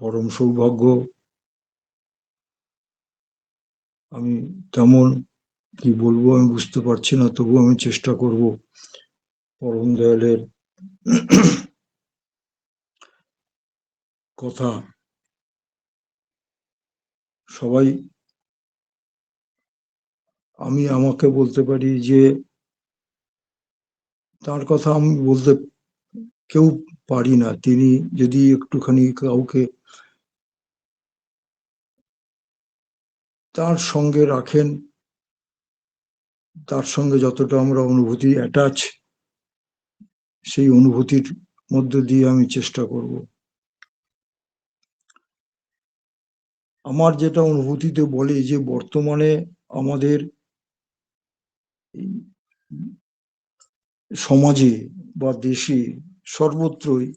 পরম সৌভাগ্য। আমি তেমন কি বলব আমি বুঝতে পারছি না তবু আমি চেষ্টা করব পরম দয়ালের কথা। সবাই, আমি আমাকে বলতে পারি যে, তার কথা আমি বলতে কেউ পারি না। তিনি যদি একটুখানি কাউকে তার সঙ্গে রাখেন, তার সঙ্গে যতটা আমরা অনুভূতি অ্যাটাচ সেই অনুভূতির মধ্য দিয়ে আমি চেষ্টা করব। আমার যেটা অনুভূতিতে বলে যে, বর্তমানে আমাদের সমাজে বা দেশে সর্বত্রই।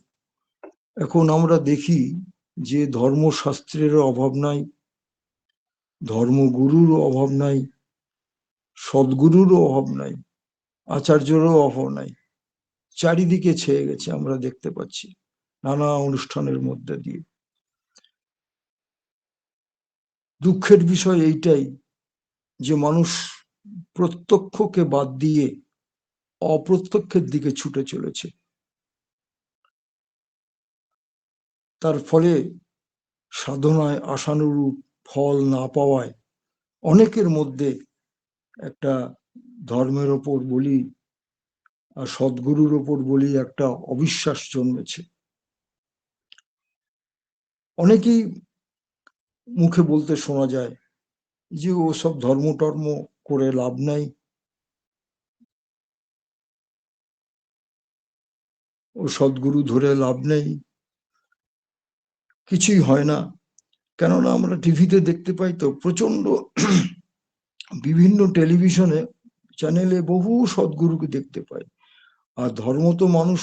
এখন আমরা দেখি যে ধর্মশাস্ত্রের অভাব নাই, ধর্মগুরুর অভাব নাই, সদ্গুরুরও অভাব নাই, আচার্যরও অভাব নাই, চারিদিকে ছেয়ে গেছে আমরা দেখতে পাচ্ছি নানা অনুষ্ঠানের মধ্যে দিয়ে। দুঃখের বিষয় এইটাই যে মানুষ প্রত্যক্ষকে বাদ দিয়ে অপ্রত্যক্ষের দিকে ছুটে চলেছে। তার ফলে সাধনায় আশানুরূপ ফল না পাওয়ায় অনেকের মধ্যে একটা ধর্মের ওপর বলি আর সদ্গুরুর ওপর বলি একটা অবিশ্বাস জন্মেছে। অনেকেই মুখে বলতে শোনা যায় যে ও সব ধর্ম টর্ম করে লাভ নাই। ও সদ্গুরু ধরে লাভ নেই। কিছুই হয় না। কেননা আমরা টিভিতে দেখতে পাই তো প্রচণ্ড বিভিন্ন টেলিভিশনে, চ্যানেলে বহু সদ্গুরুকে দেখতে পাই। আর ধর্ম তো মানুষ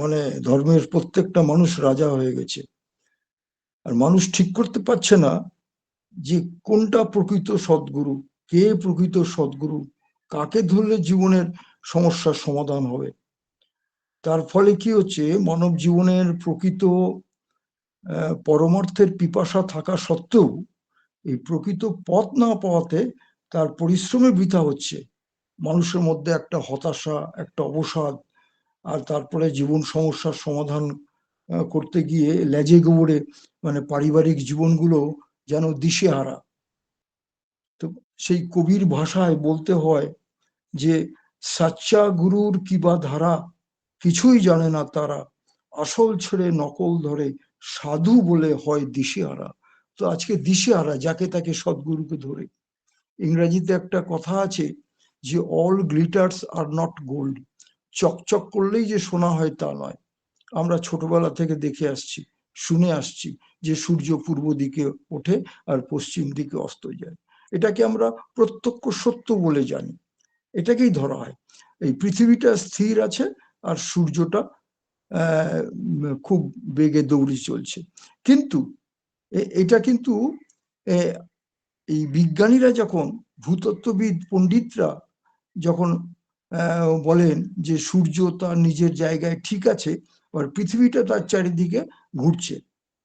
মানে ধর্মের প্রত্যেকটা মানুষ রাজা হয়ে গেছে। আর মানুষ ঠিক করতে পারছে না যে কোনটা প্রকৃত সদ্গুরু, কে প্রকৃত সদ্গুরু, কাকে ধরলে জীবনের সমস্যার সমাধান হবে। তার ফলে কি হচ্ছে, মানব জীবনের প্রকৃত পরমার্থের পিপাসা থাকা সত্ত্বেও এই প্রকৃত পথ না পাওয়াতে তার পরিশ্রমে বৃথা হচ্ছে। মানুষের মধ্যে একটা হতাশা, একটা অবসাদ আর তারপরে জীবন সমস্যার সমাধান করতে গিয়ে লেজে গোবরে মানে পারিবারিক জীবনগুলো যেন দিশেহারা। তো সেই কবির ভাষায় বলতে হয় যে, সাচ্চা গুরুর কিবা ধারা কিছুই জানে না তারা। আসল ছেড়ে নকল ধরে সাধু বলে হয় দিশেহারা। তো আজকে দিশেহারা, যাকে তাকে সদ্গুরুকে ধরে। ইংরেজিতে একটা কথা আছে যে all glitters are not gold চকচক করলেই যে সোনা হয় তা নয়। আমরা ছোটবেলা থেকে দেখে আসছি, শুনে আসছি যে, সূর্য পূর্ব দিকে ওঠে আর পশ্চিম দিকে অস্ত যায়। এটাকে আমরা প্রত্যক্ষ সত্য বলে জানি। এটাকেই ধরা হয়। এই পৃথিবীটা স্থির আছে আর সূর্যটা খুব বেগে দৌড়ে চলছে। কিন্তু এটা কিন্তু এই বিজ্ঞানীরা যখন, ভূতত্ত্ববিদ পণ্ডিতরা যখন বলেন যে সূর্য তার নিজের জায়গায় ঠিক আছে আর পৃথিবীটা তার চারিদিকে ঘুরছে।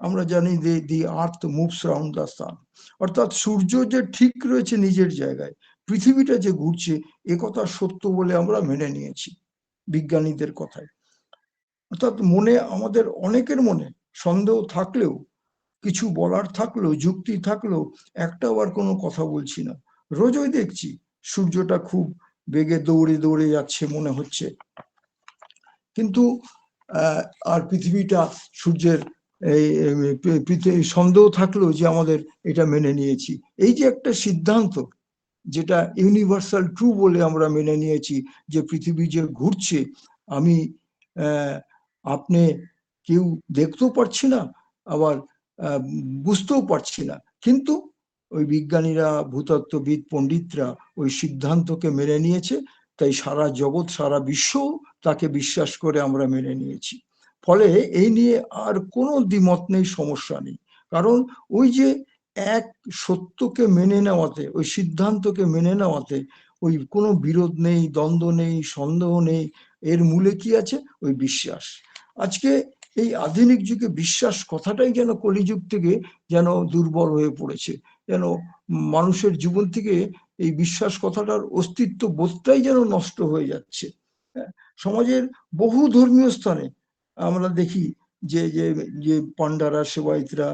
আমরা জানি যে the earth moves round the sun. অর্থাৎ সূর্য যে ঠিক রয়েছে নিজের জায়গায়, পৃথিবীটা যে ঘুরছে, এ কথা সত্য বলে আমরা মেনে নিয়েছি বিজ্ঞানীদের কথায়। অর্থাৎ মনে আমাদের অনেকের মনে সন্দেহ থাকলেও, কিছু বলার থাকলেও, যুক্তি থাকলেও একটাও আর কোনো কথা বলছি না। রোজই দেখছি সূর্যটা খুব বেগে দৌড়ে দৌড়ে যাচ্ছে মনে হচ্ছে। কিন্তু আর পৃথিবীটা সূর্যের সন্দেহ থাকলেও যে আমাদের এটা মেনে নিয়েছি। এই যে একটা সিদ্ধান্ত যেটা ইউনিভার্সাল ট্রু বলে আমরা মেনে নিয়েছি যে পৃথিবী যে ঘুরছে, আমি আপনি কেউ দেখতেও পারছি না, আবার বুঝতেও পারছি না। কিন্তু ওই বিজ্ঞানীরা, ভূতত্ত্ববিদ, পণ্ডিতরা ওই সিদ্ধান্তকে মেনে নিয়েছে, তাই সারা জগৎ, সারা বিশ্ব তাকে বিশ্বাস করে আমরা মেনে নিয়েছি। ফলে এই নিয়ে আর কোনো দ্বিমত নেই, সমস্যা নেই। কারণ ওই যে এক সত্যকে মেনে নেওয়াতে, ওই সিদ্ধান্তকে মেনে নেওয়াতে ওই কোনো বিরোধ নেই, দ্বন্দ্ব নেই, সন্দেহ নেই, এর মূলে কি আছে? ওই বিশ্বাস। আজকে এই আধুনিক যুগে বিশ্বাস কথাটাই যেন কলিযুগ থেকে যেন দুর্বল হয়ে পড়েছে যেন মানুষের জীবন থেকে এই বিশ্বাস কথাটার অস্তিত্ব বোধটাই যেন নষ্ট হয়ে যাচ্ছে। হ্যাঁ, সমাজের বহু ধর্মীয় স্থানে আমরা দেখি যে যে যে পান্ডারা সেবায়িতরা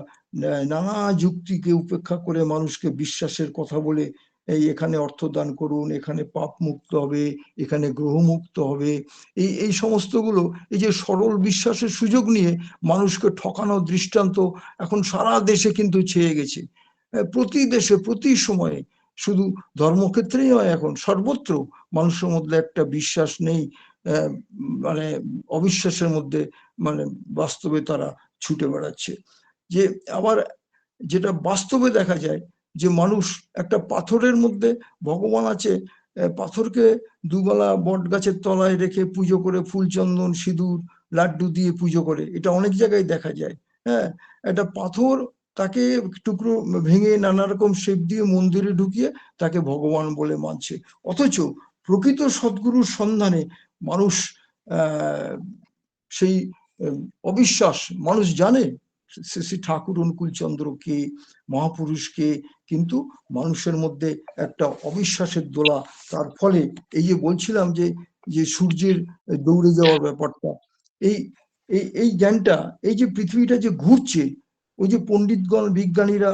নানা যুক্তিকে উপেক্ষা করে মানুষকে বিশ্বাসের কথা বলে এই এখানে অর্থদান করুন, এখানে পাপ মুক্ত হবে, এখানে গ্রহ মুক্ত হবে। এই এই সমস্তগুলো, এই যে সরল বিশ্বাসের সুযোগ নিয়ে মানুষকে ঠকানোর দৃষ্টান্ত এখন সারা দেশে কিন্তু ছেয়ে গেছে। প্রতি দেশে, প্রতি সময়ে শুধু ধর্মক্ষেত্রেই নয় এখন, সর্বত্র মানুষের মধ্যে একটা বিশ্বাস নেই মানে অবিশ্বাসের মধ্যে মানে বাস্তবে তারা ছুটে বেড়াচ্ছে। যে আবার যেটা বাস্তবে দেখা যায় যে মানুষ একটা পাথরের মধ্যে ভগবান আছে পাথরকে দুবেলা বট গাছের তলায় রেখে পুজো করে ফুল চন্দন, সিঁদুর, লাড্ডু দিয়ে পুজো করে। এটা অনেক জায়গায় দেখা যায়। হ্যাঁ একটা পাথর তাকে টুকরো ভেঙে নানা রকম শেপ দিয়ে মন্দিরে ঢুকিয়ে তাকে ভগবান বলে মানছে। অথচ প্রকৃত সদ্গুরুর সন্ধানে মানুষ সেই অবিশ্বাস, মানুষ জানে শ্রী ঠাকুর অনুকূল চন্দ্র কে, মহাপুরুষ কে, কিন্তু মানুষের মধ্যে একটা অবিশ্বাসের দোলা। তার ফলে এই যে বলছিলাম যে যে সূর্যের দৌড়ে যাওয়ার ব্যাপারটা, এই এই এই জ্ঞানটা, এই যে পৃথিবীটা যে ঘুরছে, ওই যে পণ্ডিতগণ, বিজ্ঞানীরা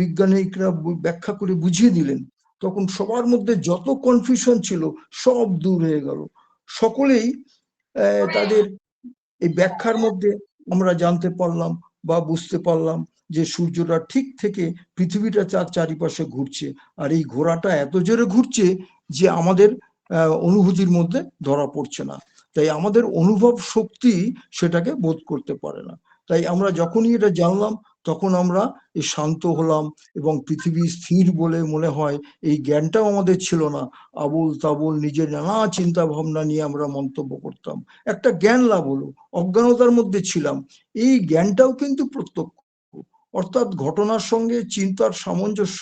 বিজ্ঞানীরা ব্যাখ্যা করে বুঝিয়ে দিলেন, তখন সবার মধ্যে যত কনফিউশন ছিল সব দূর হয়ে গেল। সকলেই তাদের এই ব্যাখ্যার মধ্যে আমরা জানতে পারলাম বা বুঝতে পারলাম যে সূর্যটা ঠিক থেকে পৃথিবীটা চার চারিপাশে ঘুরছে। আর এই ঘোড়াটা এত জোরে ঘুরছে যে আমাদের অনুভূতির মধ্যে ধরা পড়ছে না। তাই আমাদের অনুভব শক্তি সেটাকে বোধ করতে পারে না। তাই আমরা যখনই এটা জানলাম তখন আমরা এই শান্ত হলাম এবং পৃথিবী স্থির বলে মনে হয়, এই জ্ঞানটাও আমাদের ছিল না। আবুল তাবুল নিজের নানা চিন্তা ভাবনা নিয়ে আমরা মন্তব্য করতাম। একটা জ্ঞান লাভ হলো, অজ্ঞানতার মধ্যে ছিলাম। এই জ্ঞানটাও কিন্তু প্রত্যক্ষ। অর্থাৎ ঘটনার সঙ্গে চিন্তার সামঞ্জস্য,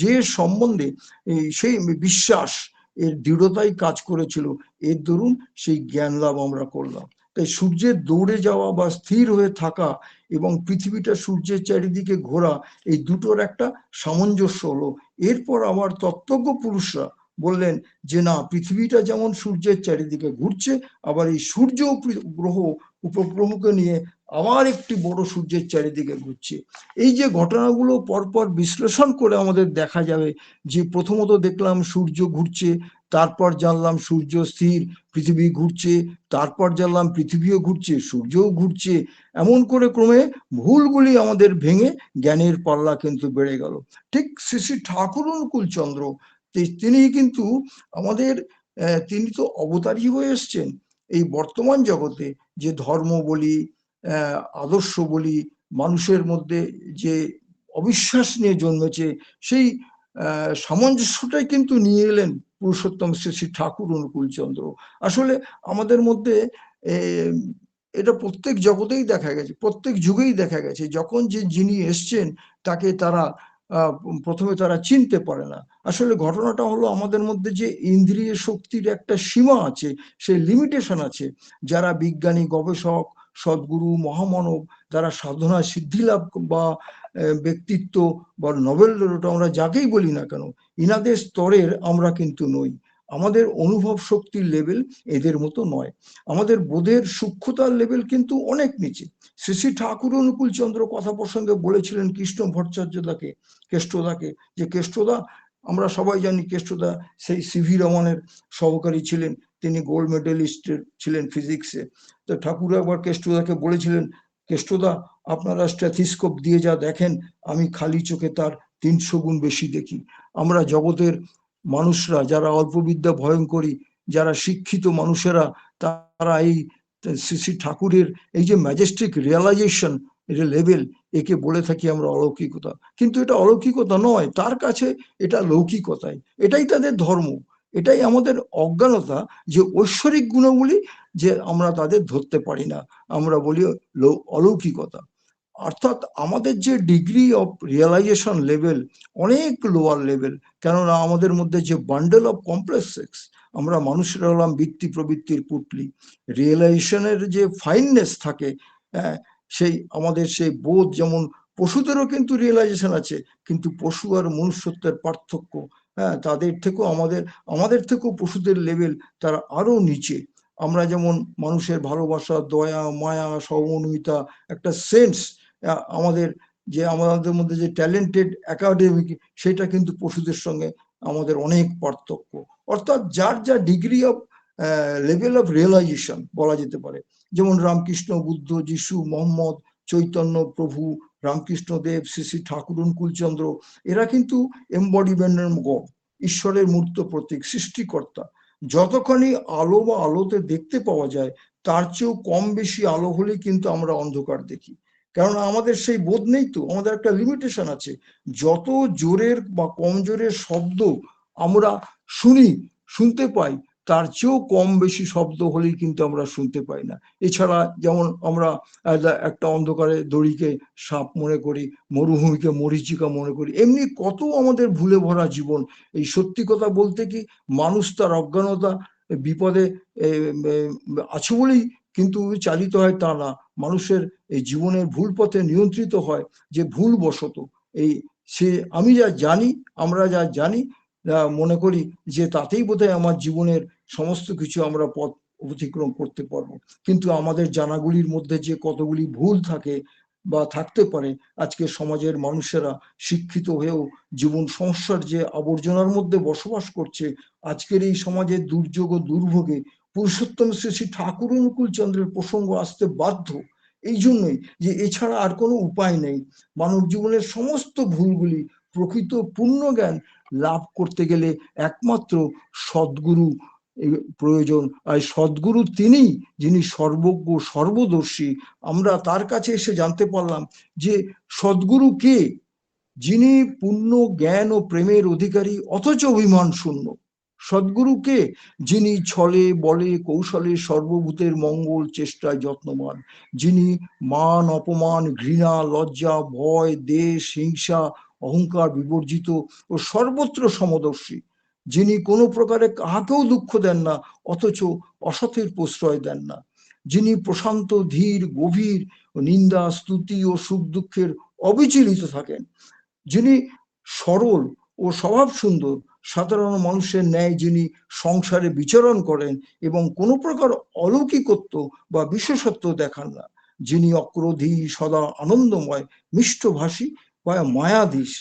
যে সম্বন্ধে সেই বিশ্বাস, এর দৃঢ়তাই কাজ করেছিল। এর দরুন সেই জ্ঞান লাভ আমরা করলাম। তাই সূর্যের দৌড়ে যাওয়া বা স্থির হয়ে থাকা এবং পৃথিবীটা সূর্যের চারিদিকে ঘোরা, এই দুটোর একটা সামঞ্জস্য হলো। এরপর আবার তত্ত্বজ্ঞ পুরুষরা বললেন যে, না, পৃথিবীটা যেমন সূর্যের চারিদিকে ঘুরছে, আবার এই সূর্য গ্রহ উপগ্রহকে নিয়ে আবার একটি বড় সূর্যের চারিদিকে ঘুরছে। এই যে ঘটনাগুলো পরপর বিশ্লেষণ করে আমাদের দেখা যাবে যে, প্রথমত দেখলাম সূর্য ঘুরছে তারপর জানলাম সূর্য স্থির, পৃথিবী ঘুরছে, তারপর জানলাম পৃথিবীও ঘুরছে, সূর্যও ঘুরছে। এমন করে ক্রমে ভুলগুলি আমাদের ভেঙে জ্ঞানের পাল্লা কিন্তু বেড়ে গেল। ঠিক শ্রী শ্রী ঠাকুর অনুকূল চন্দ্র তিনি কিন্তু আমাদের তিনি তো অবতারী হয়ে এসছেন। এই বর্তমান জগতে যে ধর্ম বলি আদর্শ বলি, মানুষের মধ্যে যে অবিশ্বাস নিয়ে জন্মেছে, সেই সামঞ্জস্যটাই কিন্তু নিয়ে এলেন। পুরুষোত্তম শ্রী শ্রী ঠাকুর অনুকূল চন্দ্র। আসলে আমাদের মধ্যে এটা প্রত্যেক জগতেই দেখা গেছে, প্রত্যেক যুগেই দেখা গেছে, যখন যে যিনি এসছেন, তাকে তারা প্রথমে তারা চিনতে পারে না। আসলে ঘটনাটা হলো আমাদের মধ্যে যে ইন্দ্রিয় শক্তির একটা সীমা আছে সেই লিমিটেশন আছে। যারা বিজ্ঞানী, গবেষক, সদ্গুরু, মহামানব, যারা সাধনা, সিদ্ধি লাভ বা ব্যক্তিত্ব বা নোবেল ওটা আমরা যাকেই বলি না কেন, ইনাদের স্তরের আমরা কিন্তু নই। আমাদের অনুভব শক্তির লেভেল এদের মতো নয়। আমাদের বোধের সূক্ষ্মতার লেভেল কিন্তু অনেক নিচে। শ্রী শ্রী ঠাকুর অনুকূল চন্দ্র কথা প্রসঙ্গে বলেছিলেন কৃষ্ণ ভট্টাচার্যদাকে, কেষ্টদাকে, যে কেষ্টদা, আমরা সবাই জানি কেষ্টদা সেই সিভি রমনের সহকারী ছিলেন। তিনি গোল্ড মেডেলিস্ট ছিলেন ফিজিক্সে তো ঠাকুর একবার কেষ্টদাকে বলেছিলেন, কেষ্টদা আপনারা স্ট্যাথিস্কোপ দিয়ে যা দেখেন, আমি খালি চোখে তার তিনশো গুণ বেশি দেখি। আমরা জগতের মানুষরা, যারা অল্পবিদ্যা ভয়ঙ্করী, যারা শিক্ষিত মানুষেরা, তারা এই শ্রী শ্রী ঠাকুরের এই যে ম্যাজেস্টিক রিয়ালাইজেশন লেভেল একে বলে থাকি আমরা অলৌকিকতা। কিন্তু এটা অলৌকিকতা নয়, তার কাছে এটা লৌকিকতাই। এটাই তাদের ধর্ম। এটাই আমাদের অজ্ঞানতা, যে ঐশ্বরিক গুণগুলি যে আমরা তাদের ধরতে পারি না। আমরা বলি অলৌকিকতা। অর্থাৎ আমাদের যে ডিগ্রি অফ রিয়েলাইজেশন লেভেল অনেক লোয়ার লেভেল কেননা আমাদের মধ্যে যে বান্ডেল অফ কমপ্লেক্স আমরা মানুষেরা হলাম বৃত্তি প্রবৃত্তির পুটলি। রিয়েলাইজেশনের যে ফাইননেস থাকে হ্যাঁ সেই আমাদের সেই বোধ, যেমন পশুদেরও কিন্তু রিয়েলাইজেশন আছে, কিন্তু পশু আর মনুষ্যত্বের পার্থক্য হ্যাঁ তাদের থেকেও আমাদের আমাদের থেকেও পশুদের লেভেল তারা আরও নিচে। আমরা যেমন মানুষের ভালোবাসা, দয়া, মায়া, সহমর্মিতা, একটা সেন্স আমাদের যে, আমাদের মধ্যে যে ট্যালেন্টেড একাডেমিক সেটা কিন্তু পশুদের সঙ্গে আমাদের অনেক পার্থক্য। অর্থাৎ যার যা degree of level of realization বলা যেতে পারে। যেমন রামকৃষ্ণ বুদ্ধ, যিশু, মোহাম্মদ, চৈতন্য, প্রভু, রামকৃষ্ণ দেব, শ্রী শ্রী ঠাকুর কুলচন্দ্র, এরা কিন্তু এম্বডিমেন্টের গড, ঈশ্বরের মূর্ত প্রতীক, সৃষ্টিকর্তা। যতখানি আলো বা আলোতে দেখতে পাওয়া যায়, তার চেয়েও কম বেশি আলো হলে কিন্তু আমরা অন্ধকার দেখি। কারণ আমাদের সেই বোধ নেই তো, আমাদের একটা লিমিটেশন আছে। যত জোরের বা কম জোরের শব্দ আমরা শুনি, শুনতে পাই, তার চেয়েও কম বেশি শব্দ হলেই কিন্তু আমরা শুনতে পাই না। এছাড়া যেমন আমরা একটা অন্ধকারে দড়িকে সাপ মনে করি, মরুভূমিকে মরিচিকা মনে করি, এমনি কত আমাদের ভুলে ভরা জীবন। এই সত্যি কথা বলতে কি, মানুষ তার অজ্ঞানতা, বিপদে আছে বলেই কিন্তু চালিত হয় তা না। মানুষের এই জীবনের ভুল পথে নিয়ন্ত্রিত হয়, যে ভুল বশত। এই সে আমি যা জানি, আমরা যা জানি মনে করি যে তাতেই বোধহয় আমার জীবনের সমস্ত কিছু আমরা পথ অতিক্রম করতে পারব। কিন্তু আমাদের জানাগুলির মধ্যে যে কতগুলি ভুল থাকে বা থাকতে পারে, আজকে সমাজের মানুষেরা শিক্ষিত হয়েও জীবন সমস্যার যে আবর্জনার মধ্যে বসবাস করছে, আজকের এই সমাজের দুর্যোগ ও দুর্ভোগে পুরুষোত্তম শ্রী শ্রী ঠাকুর অনুকূল চন্দ্রের প্রসঙ্গ আসতে বাধ্য। এই জন্যই যে এছাড়া আর কোনো উপায় নেই। মানব জীবনের সমস্ত ভুলগুলি প্রকৃত পূর্ণ জ্ঞান লাভ করতে গেলে একমাত্র সদ্গুরু প্রয়োজন। আর সদ্গুরু তিনি যিনি সর্বজ্ঞ, সর্বদর্শী। আমরা তার কাছে এসে জানতে পারলাম যে সদ্গুরু কে? যিনি পূর্ণ জ্ঞান ও প্রেমের অধিকারী, অথচ অভিমান শূন্য। সদ্গুরুকে যিনি ছলে, বলে, কৌশলে সর্বভূতের মঙ্গল চেষ্টায় যত্নবান, যিনি মান, অপমান, ঘৃণা, লজ্জা, ভয়, দেশ, হিংসা, অহংকার বিবর্জিত ও সর্বত্র সমদর্শী, যিনি কোনো প্রকারে কাহাকেও দুঃখ দেন না, অথচ অসতের প্রশ্রয় দেন না, যিনি প্রশান্ত, ধীর, গভীর, নিন্দা, স্তুতি ও সুখ দুঃখের অবিচলিত থাকেন, যিনি সরল ও স্বভাব সুন্দর সাধারণ মানুষের ন্যায় যিনি সংসারে বিচরণ করেন এবং কোনো প্রকার অলৌকিকত্ব বা বিশেষত্ব দেখান না, যিনি অক্রোধী, সদা আনন্দময়, মিষ্টভাষী বা মায়াধীশ।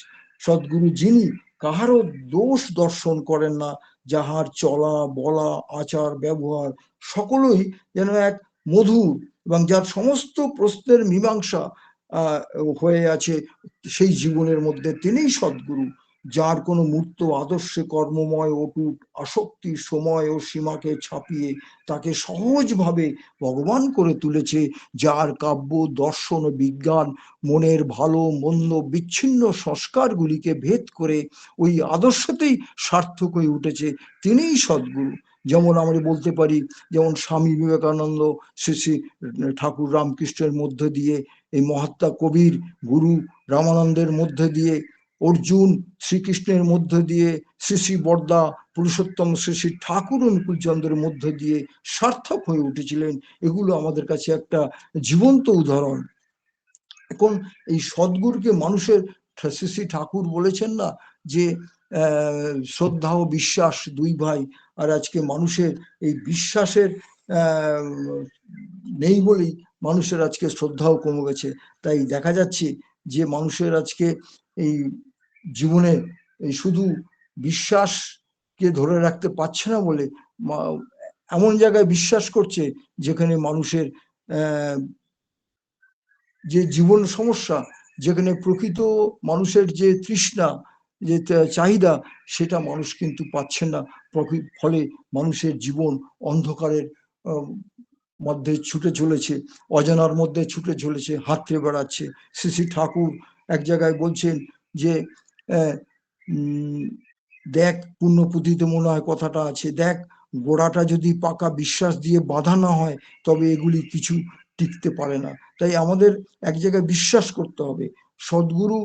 সদ্গুরু যিনি কাহারও দোষ দর্শন করেন না, যাহার চলা, বলা, আচার, ব্যবহার সকলই যেন এক মধুর এবং যার সমস্ত প্রশ্নের মীমাংসা হয়ে আছে সেই জীবনের মধ্যে, তিনিই সদ্গুরু। যার কোনো মূর্ত আদর্শে কর্মময় অটুট আসক্তি সময় ও সীমাকে ছাপিয়ে তাকে সহজভাবে ভগবান করে তুলেছে, যার কাব্য, দর্শন ও বিজ্ঞান, মনের ভালো, মন্দ, বিচ্ছিন্ন সংস্কারগুলিকে ভেদ করে ওই আদর্শতেই সার্থক হয়ে উঠেছে তিনিই সদ্গুরু। যেমন আমরা বলতে পারি, যেমন স্বামী বিবেকানন্দ, শ্রী শ্রী ঠাকুর রামকৃষ্ণের মধ্য দিয়ে, এই মহাত্মা কবির গুরু রামানন্দের মধ্যে দিয়ে অর্জুন শ্রীকৃষ্ণের মধ্য দিয়ে শ্রী শ্রী বর্দা পুরুষোত্তম শ্রী শ্রী ঠাকুর অনুকূলচন্দ্রের মধ্য দিয়ে সার্থক হয়ে উঠেছিলেন, এগুলো আমাদের কাছে একটা জীবন্ত উদাহরণ। এখন এই সদ্গুরুকে মানুষের শ্রী শ্রী ঠাকুর বলেছেন না যে শ্রদ্ধা ও বিশ্বাস দুই ভাই, আর আজকে মানুষের এই বিশ্বাসের নেই বলেই মানুষের আজকে শ্রদ্ধাও কমে গেছে। তাই দেখা যাচ্ছে যে মানুষের আজকে এই জীবনে এই শুধু বিশ্বাসকে ধরে রাখতে পারছে না বলে এমন জায়গায় বিশ্বাস করছে যেখানে মানুষের যে জীবন সমস্যা, যেখানে প্রকৃত মানুষের যে তৃষ্ণা, যে চাহিদা, সেটা মানুষ কিন্তু পাচ্ছে না। ফলে মানুষের জীবন অন্ধকারের মধ্যে ছুটে চলেছে, অজানার মধ্যে ছুটে চলেছে হাতড়ে বেড়াচ্ছে। শ্রী শ্রী ঠাকুর এক জায়গায় বলছেন যে দেখ পুণ্যপুঁথিতে মনে হয় কথাটা আছে, দেখ গোড়াটা যদি পাকা বিশ্বাস দিয়ে বাঁধা না হয়, তবে এগুলি কিছু টিকতে পারে না। তাই আমাদের এক জায়গায় বিশ্বাস করতে হবে। সদ্গুরু,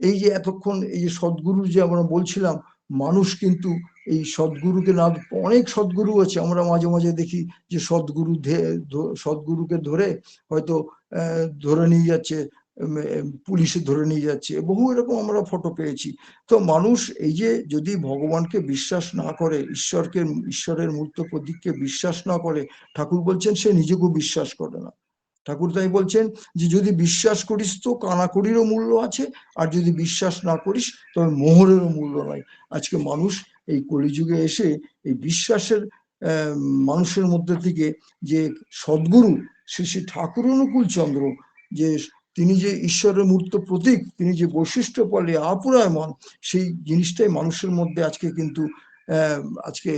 এই যে এতক্ষণ এই যে সদ্গুরু যে আমরা বলছিলাম, মানুষ কিন্তু এই সদ্গুরুকে না, অনেক সদ্গুরু আছে। আমরা মাঝে মাঝে দেখি যে সদ্গুরু সদ্গুরুকে ধরে হয়তো ধরে নিয়ে যাচ্ছে পুলিশে ধরে নিয়ে যাচ্ছে। বহু এরকম আমরা ফটো পেয়েছি। তো মানুষ এই যে, যদি ভগবানকে বিশ্বাস না করে, ঈশ্বরকে, ঈশ্বরের মূর্ত প্রতীককে বিশ্বাস না করে, ঠাকুর বলছেন সে নিজেকেও বিশ্বাস করে না। ঠাকুর তাই বলছেন যে, যদি বিশ্বাস করিস তো কানাকড়িরও মূল্য আছে, আর যদি বিশ্বাস না করিস, তবে মোহরেরও মূল্য নাই আজকে মানুষ এই কলিযুগে এসে এই বিশ্বাসের মানুষের মধ্যে থেকে যে সদ্গুরু শ্রী শ্রী ঠাকুর অনুকূল চন্দ্র, যে তিনি যে ঈশ্বরের মূর্ত প্রতীক, তিনি যে বৈশিষ্ট্য বলে আপুরায়মন সেই জিনিসটাই মানুষের মধ্যে আজকে কিন্তু আজকে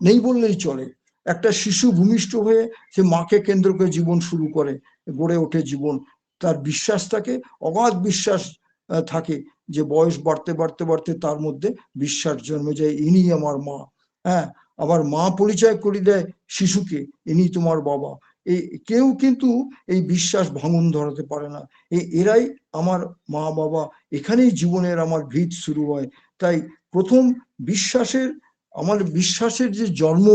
নেই বললেই চলে। একটা শিশু ভূমিষ্ঠ হয়ে সে মাকে কেন্দ্র করে জীবন শুরু করে, গড়ে ওঠে জীবন। তার বিশ্বাস থাকে, অগাধ বিশ্বাস থাকে যে বয়স বাড়তে বাড়তে বাড়তে তার মধ্যে বিশ্বাস জন্মে যায়, ইনি আমার মা। হ্যাঁ আবার মা পরিচয় করে দেয় শিশুকে, ইনি তোমার বাবা। এই কেউ কিন্তু এই বিশ্বাস ভাঙন ধরাতে পারে না। এরাই আমার মা বাবা। এখানেই জীবনের আমার ভিত শুরু হয়। তাই প্রথম বিশ্বাসের, আমার বিশ্বাসের যে জন্ম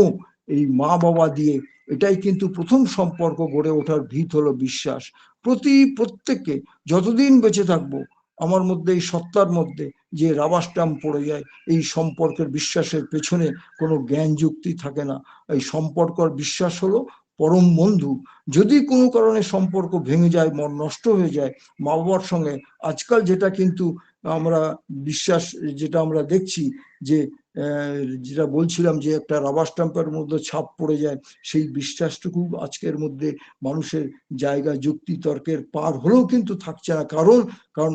এই মা বাবা দিয়ে, এটাই কিন্তু প্রথম সম্পর্ক গড়ে ওঠার ভিত হলো বিশ্বাস। প্রতি প্রত্যেককে যতদিন বেঁচে থাকব, আমার মধ্যে এই সত্তার মধ্যে যে রাবার পড়ে যায়, এই সম্পর্কের বিশ্বাসের পেছনে কোনো জ্ঞান যুক্তি থাকে না। এই সম্পর্ক বিশ্বাস হলো পরম বন্ধু, যদি কোনো কারণে সম্পর্ক ভেঙে যায়, মন নষ্ট হয়ে যায় মা বাবার সঙ্গে, আজকাল যেটা কিন্তু আমরা বিশ্বাস, যেটা আমরা দেখছি যে যেটা বলছিলাম যে একটা রাবার স্ট্যাম্পের মধ্যে ছাপ পড়ে যায়, সেই বিশ্বাসটুকু আজকের মধ্যে মানুষের জায়গা, যুক্তি, তর্কের পার হলেও কিন্তু থাকছে না। কারণ কারণ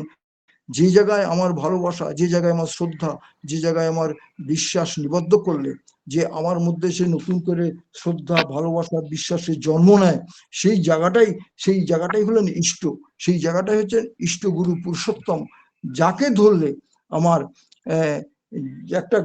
যে জায়গায় আমার ভালোবাসা, যে জায়গায় আমার শ্রদ্ধা, যে জায়গায় আমার বিশ্বাস নিবদ্ধ করলে, যে আমার মধ্যে সে নতুন করে শ্রদ্ধা, ভালোবাসা বিশ্বাসের জন্ম নেয়, সেই জায়গাটাই সেই জায়গাটাই হলেন ইষ্ট। সেই জায়গাটাই হচ্ছে ইষ্ট গুরু পুরুষোত্তম। যাকে ধরলে আমার একটা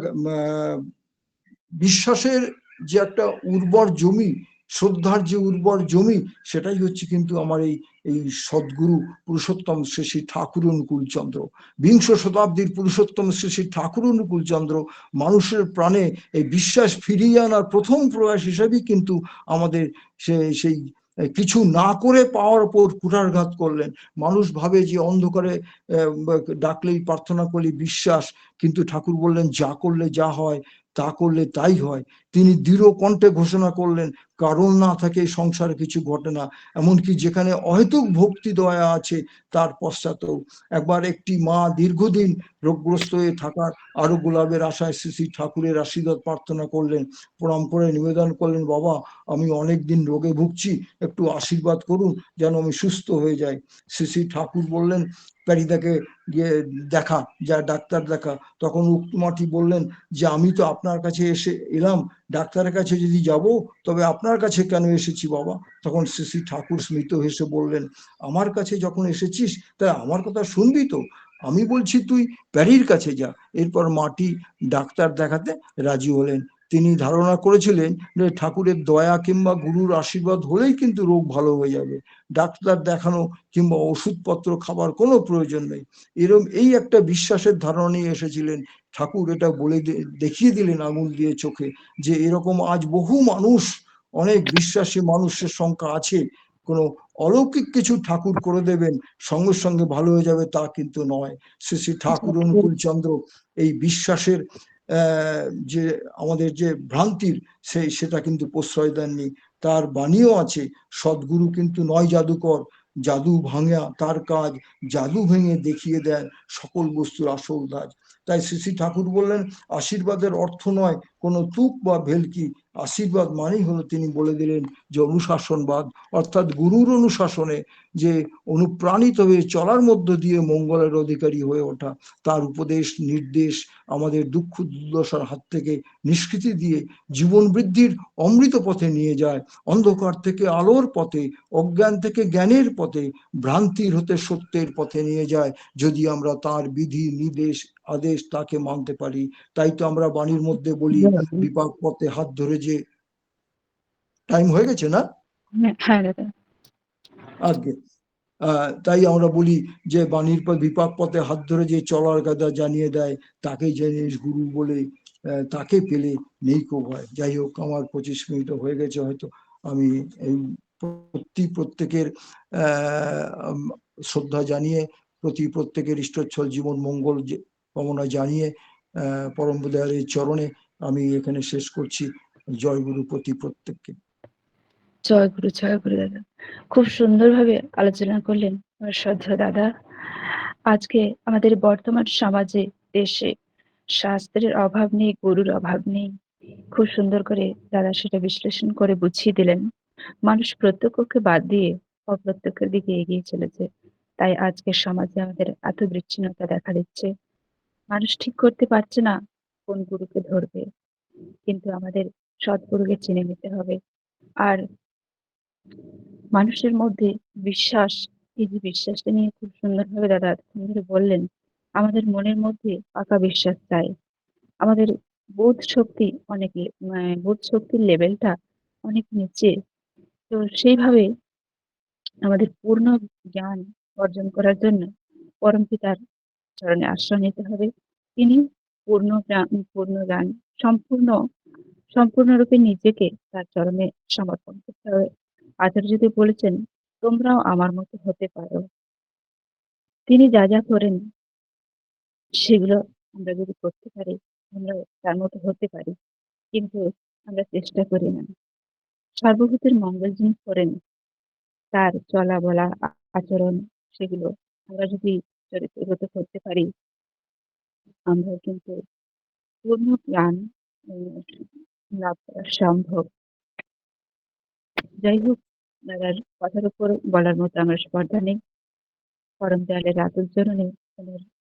বিশ্বাসের যে একটা উর্বর জমি শ্রদ্ধার যে উর্বর জমি, সেটাই হচ্ছে কিন্তু আমার এই এই সদ্গুরু পুরুষোত্তম শ্রী শ্রী ঠাকুর অনুকূল চন্দ্র বিংশ শতাব্দীর পুরুষোত্তম শ্রী শ্রী ঠাকুর অনুকূল চন্দ্র মানুষের প্রাণে এই বিশ্বাস ফিরিয়ে আনার প্রথম প্রয়াস হিসেবেই কিন্তু আমাদের সে, সেই কিছু না করে পাওয়ার উপর কুঠারঘাত করলেন। মানুষ ভাবে যে অন্ধকারে ডাকলেই প্রার্থনা করলে বিশ্বাস, কিন্তু ঠাকুর বললেন, যা করলে যা হয়, তা করলে তাই হয়। তিনি দৃঢ় কণ্ঠে ঘোষণা করলেন কারণ না থাকে সংসারে কিছু ঘটে না। এমনকি যেখানে অহেতুক ভক্তি দয়া আছে, তার পশ্চাতেও একবার একটি মা দীর্ঘদিন রোগগ্রস্ত হয়ে থাকার আরও গোলাপের আশায় শ্রী শ্রী ঠাকুরের আশীর্বাদ প্রার্থনা করলেন, প্রণাম করে নিবেদন করলেন, বাবা, আমি অনেক দিন রোগে ভুগছি, একটু আশীর্বাদ করুন যেন আমি সুস্থ হয়ে যাই। শ্রী শ্রী ঠাকুর বললেন, প্যারিদাকে গিয়ে দেখা, যা ডাক্তার দেখা। তখন উক্তমাটি বললেন, যে আমি তো আপনার কাছে এসে এলাম ডাক্তারের কাছে যদি যাব, তবে আপনার কাছে কেন এসেছি বাবা? তখন শ্রী ঠাকুর স্মিত হেসে বললেন, আমার কাছে যখন এসেছিস, তা আমার কথা শুনবি তো? আমি বলছি তুই প্যারির কাছে যা। এরপর মাটি ডাক্তার দেখাতে রাজি হলেন। তিনি ধারণা করেছিলেন যে ঠাকুরের দয়া কিংবা গুরুর আশীর্বাদ হলেই কিন্তু রোগ ভালো হয়ে যাবে। ডাক্তার দেখানো কিংবা ওষুধপত্র খাবার কোনো প্রয়োজন নেই। এরম এই একটা বিশ্বাসের ধারণা নিয়ে এসেছিলেন। ঠাকুর এটা বলে দেখিয়ে দিলেন আঙুল দিয়ে চোখে যে এরকম আজ বহু মানুষ, অনেক বিশ্বাসী মানুষের সংখ্যা আছে। কোনো অলৌকিক কিছু ঠাকুর করে দেবেন, সঙ্গে সঙ্গে ভালো হয়ে যাবে তা কিন্তু নয়। শ্রী শ্রী ঠাকুর অনুকূল চন্দ্র এই বিশ্বাসের যে আমাদের যে ভ্রান্তির, সেই, সেটা কিন্তু প্রশ্রয় দেননি। তার বাণীও আছে, সদ্গুরু কিন্তু নয় জাদুকর, জাদু ভাঙা তার কাজ, জাদু ভেঙে দেখিয়ে দেন সকল বস্তুর আসল দাজ তাই শ্রী শ্রী ঠাকুর বললেন, আশীর্বাদের অর্থ নয় কোনো তুক বা ভেলকি, আশীর্বাদ মানেই হলো তিনি বলে দিলেন যে অনুশাসনবাদ, অর্থাৎ গুরুর অনুশাসনে যে অনুপ্রাণিত হয়ে চলার মধ্য দিয়ে মঙ্গলের অধিকারী হয়ে ওঠা, তার উপদেশ, নির্দেশ, আমাদের দুঃখ দুর্দশার হাত থেকে নিষ্কৃতি দিয়ে জীবন বৃদ্ধির অমৃত পথে নিয়ে যায়, অন্ধকার থেকে আলোর পথে, অজ্ঞান থেকে জ্ঞানের পথে, ভ্রান্তির হতে সত্যের পথে নিয়ে যায়। যদি আমরা তার বিধি, নির্দেশ, আদেশ তাকে মানতে পারি, তাই তো আমরা বাণীর মধ্যে বলি বিপাক পথে হাত ধরে যে টাইম হয়ে গেছে না? হ্যাঁ আজকে তাই আমরা বলি যে বাণীর পর বিপাক পথে হাত ধরে যে চলার গাদা জানিয়ে দেয় তাকে জানিস গুরু বলে তাকে পেলে নেই কো ভয়। যাই হোক আমার পঁচিশ মিনিট হয়ে গেছে হয়তো আমি এই প্রতি প্রত্যেকের শ্রদ্ধা জানিয়ে প্রতি প্রত্যেকের ইষ্টচ্ছল জীবন মঙ্গল কামনা জানিয়ে আহ পরম দয়ালের চরণে আমি এখানে শেষ করছি। জয় গুরু প্রতি প্রত্যেককে। জয় গুরু জয় গুরু দাদা। খুব সুন্দরভাবে আলোচনা করলেন শ্রদ্ধা দাদা। আজকে আমাদের বর্তমান সমাজে, দেশে শাস্ত্রের অভাব নেই, গুরুর অভাব নেই। খুব সুন্দর করে দাদা সেটা বিশ্লেষণ করে বুঝিয়ে দিলেন। মানুষ প্রত্যক্ষকে বাদ দিয়ে অপ্রত্যক্ষের দিকে এগিয়ে চলেছে। তাই আজকের সমাজে আমাদের এত বিচ্ছিন্নতা দেখা দিচ্ছে। মানুষ ঠিক করতে পারছে না। কোন গুরুকে ধরবে? কিন্তু আমাদের সৎগুরুকে চিনে নিতে হবে। আর মানুষের মধ্যে বিশ্বাস, এই যে বিশ্বাসটা নিয়ে খুব সুন্দরভাবে দাদা ধরে বললেন, আমাদের মনের মধ্যে পাকা বিশ্বাস চাই। আমাদের বোধ শক্তি অনেক মানে বোধ শক্তির লেভেলটা অনেক নিচে। তো সেইভাবে আমাদের পূর্ণ জ্ঞান অর্জন করার জন্য পরম পিতার চরণে আশ্রয় নিতে হবে। তিনি পূর্ণ পূর্ণ জ্ঞান সম্পূর্ণ, সম্পূর্ণরূপে নিজেকে তার চরণে সমর্পণ করতে হবে। আচার্যদেব বলেছেন, তোমরাও আমার মতো হতে পারো। তিনি যা যা করেন, সেগুলো আমরা যদি করতে পারি, আমরা তার মতো হতে পারি, কিন্তু আমরা চেষ্টা করি না। সর্বভূতের মঙ্গল যিনি করেন, তার চলা বলা আচরণ, সেগুলো আমরা যদি চরিত্রগত করতে পারি আমরা কিন্তু পূর্ণ জ্ঞান লাভ করা সম্ভব। যাই হোক, দাদার কথার উপর বলার মতো আমার স্পর্ধা নেই। পরম দয়ালের আতুল চরণে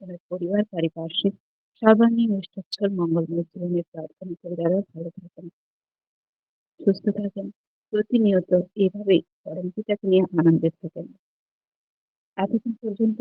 ওনার পরিবার, পারিপার্শ্বিক সর্বাঙ্গীন নিষ্ঠচ্ছল মঙ্গলময় জীবনের প্রার্থনা করে দাদা, ভালো থাকেন, সুস্থ থাকেন, প্রতিনিয়ত এইভাবেই পরম পিতাকে নিয়ে আনন্দে থাকেন এতক্ষণ পর্যন্ত